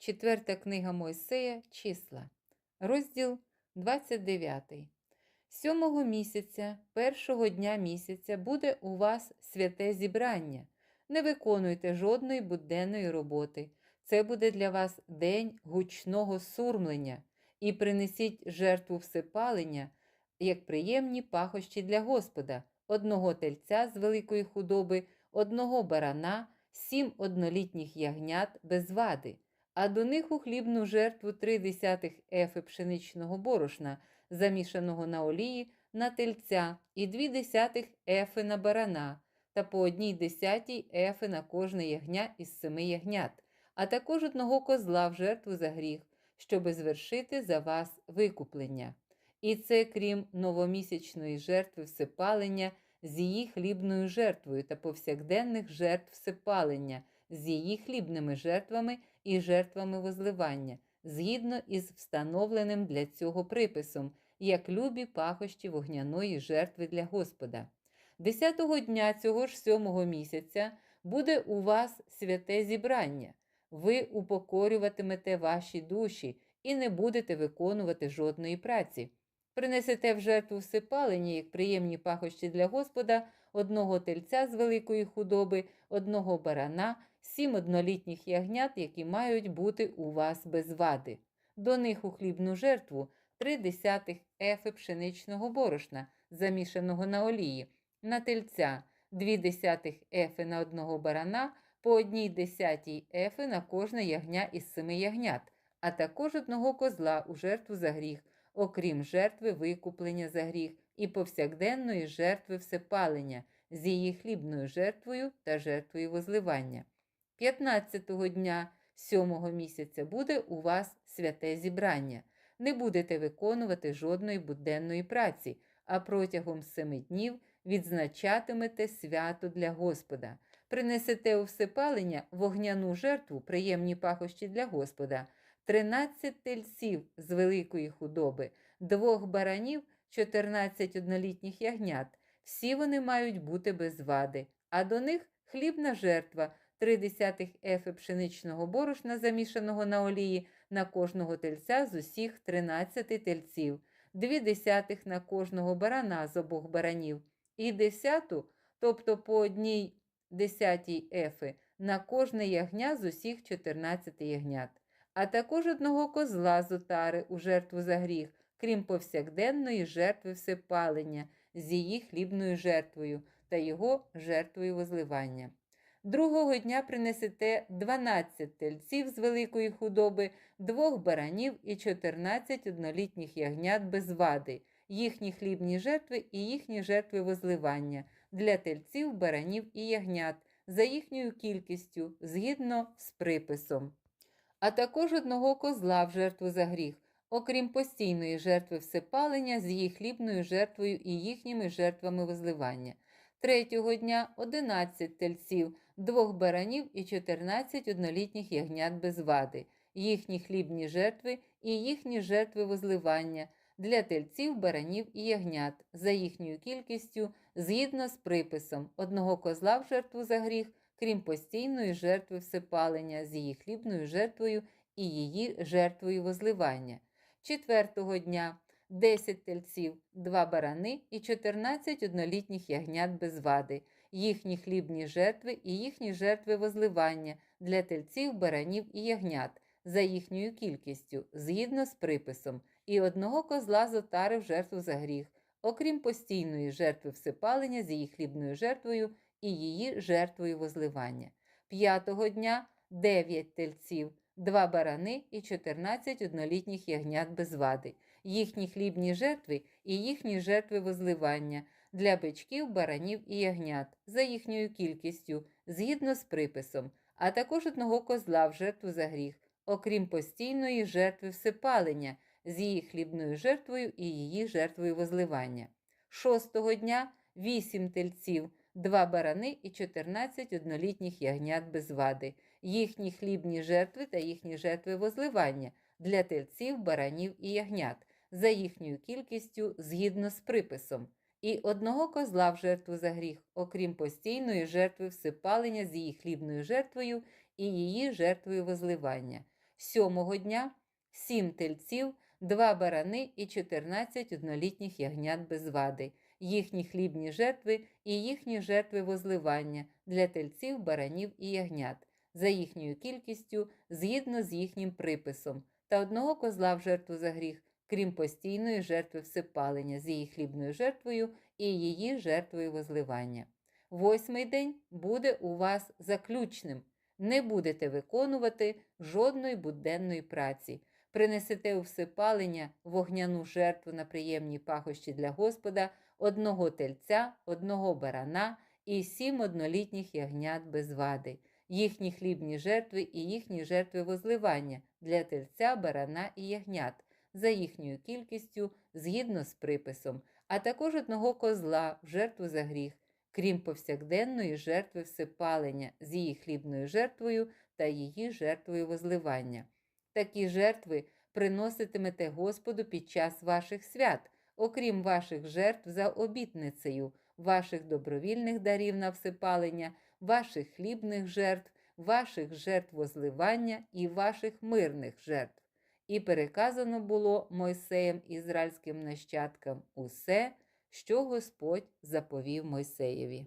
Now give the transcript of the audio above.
Четверта книга Мойсея, числа, розділ 29. Сьомого місяця, першого дня місяця, буде у вас святе зібрання. Не виконуйте жодної буденної роботи. Це буде для вас день гучного сурмлення, і принесіть жертву всепалення, як приємні пахощі для Господа, одного тельця з великої худоби, одного барана, сім однолітніх ягнят без вади а до них у хлібну жертву три десятих ефи пшеничного борошна, замішаного на олії на тельця, і дві десятих ефи на барана, та по одній десятій ефи на кожне ягня із семи ягнят, а також одного козла в жертву за гріх, щоби звершити за вас викуплення. І це крім новомісячної жертви всепалення з її хлібною жертвою та повсякденних жертв всепалення з її хлібними жертвами і жертвами возливання, згідно із встановленим для цього приписом, як любі пахощі вогняної жертви для Господа. Десятого дня цього ж сьомого місяця буде у вас святе зібрання. Ви упокорюватимете ваші душі і не будете виконувати жодної праці. Принесете в жертву всипалені, як приємні пахощі для Господа, одного тельця з великої худоби, одного барана, сім однолітніх ягнят, які мають бути у вас без вади. До них у хлібну жертву три десятих ефи пшеничного борошна, замішаного на олії, на тельця, дві десятих ефи на одного барана, по одній десятій ефи на кожне ягня із семи ягнят, а також одного козла у жертву за гріх, окрім жертви викуплення за гріх і повсякденної жертви всепалення з її хлібною жертвою та жертвою возливання. 15-го дня сьомого місяця буде у вас святе зібрання. Не будете виконувати жодної буденної праці, а протягом семи днів відзначатимете свято для Господа. Принесете у всепалення вогняну жертву, приємні пахощі для Господа, 13 тельців з великої худоби, двох баранів, 14 однолітніх ягнят. Всі вони мають бути без вади, а до них хлібна жертва, три десятих ефи пшеничного борошна, замішаного на олії, на кожного тельця з усіх 13 тельців, дві десятих на кожного барана з обох баранів, і десяту, тобто по одній десятій ефи, на кожне ягня з усіх 14 ягнят, а також одного козла з отари у жертву за гріх, крім повсякденної жертви всепалення з її хлібною жертвою та його жертвою возливання. Другого дня принесете 12 тельців з великої худоби, двох баранів і 14 однолітніх ягнят без вади, їхні хлібні жертви і їхні жертви возливання для тельців, баранів і ягнят за їхньою кількістю згідно з приписом, а також одного козла в жертву за гріх, окрім постійної жертви всепалення з її хлібною жертвою і їхніми жертвами возливання. Третього дня 11 тельців, двох баранів і 14 однолітніх ягнят без вади, їхні хлібні жертви і їхні жертви возливання для тельців, баранів і ягнят за їхньою кількістю згідно з приписом одного козла в жертву за гріх, крім постійної жертви всепалення з її хлібною жертвою і її жертвою возливання. Четвертого дня 10 тельців, 2 барани і 14 однолітніх ягнят без вади, їхні хлібні жертви і їхні жертви возливання для тельців, баранів і ягнят за їхньою кількістю, згідно з приписом, і одного козла з в жертву за гріх, окрім постійної жертви всипалення з її хлібною жертвою і її жертвою возливання. П'ятого дня 9 тельців, 2 барани і 14 однолітніх ягнят без вади, їхні хлібні жертви і їхні жертви возливання для бичків, баранів і ягнят за їхньою кількістю, згідно з приписом, а також одного козла в жертву за гріх, окрім постійної жертви всипалення з її хлібною жертвою і її жертвою возливання. Шостого дня вісім тельців, два барани і 14 однолітніх ягнят без вади, їхні хлібні жертви та їхні жертви возливання для тельців, баранів і ягнят за їхньою кількістю згідно з приписом, і одного козла в жертву за гріх, окрім постійної жертви всипалення з її хлібною жертвою і її жертвою возливання. Сьомого дня сім тельців, два барани і 14 однолітніх ягнят без вади, їхні хлібні жертви і їхні жертви возливання для тельців, баранів і ягнят, за їхньою кількістю, згідно з їхнім приписом, та одного козла в жертву за гріх, крім постійної жертви всепалення з її хлібною жертвою і її жертвою возливання. Восьмий день буде у вас заключним. Не будете виконувати жодної буденної праці. Принесете у всепалення вогняну жертву на приємні пахощі для Господа, одного тельця, одного барана і сім однолітніх ягнят без вади, їхні хлібні жертви і їхні жертви возливання для тельця, барана і ягнят, за їхньою кількістю згідно з приписом, а також одного козла в жертву за гріх, крім повсякденної жертви всепалення з її хлібною жертвою та її жертвою возливання. Такі жертви приноситимете Господу під час ваших свят, окрім ваших жертв за обітницею, ваших добровільних дарів на всипалення, ваших хлібних жертв, ваших жертв возливання і ваших мирних жертв. І переказано було Мойсеєм ізраїльським нащадкам усе, що Господь заповів Мойсеєві.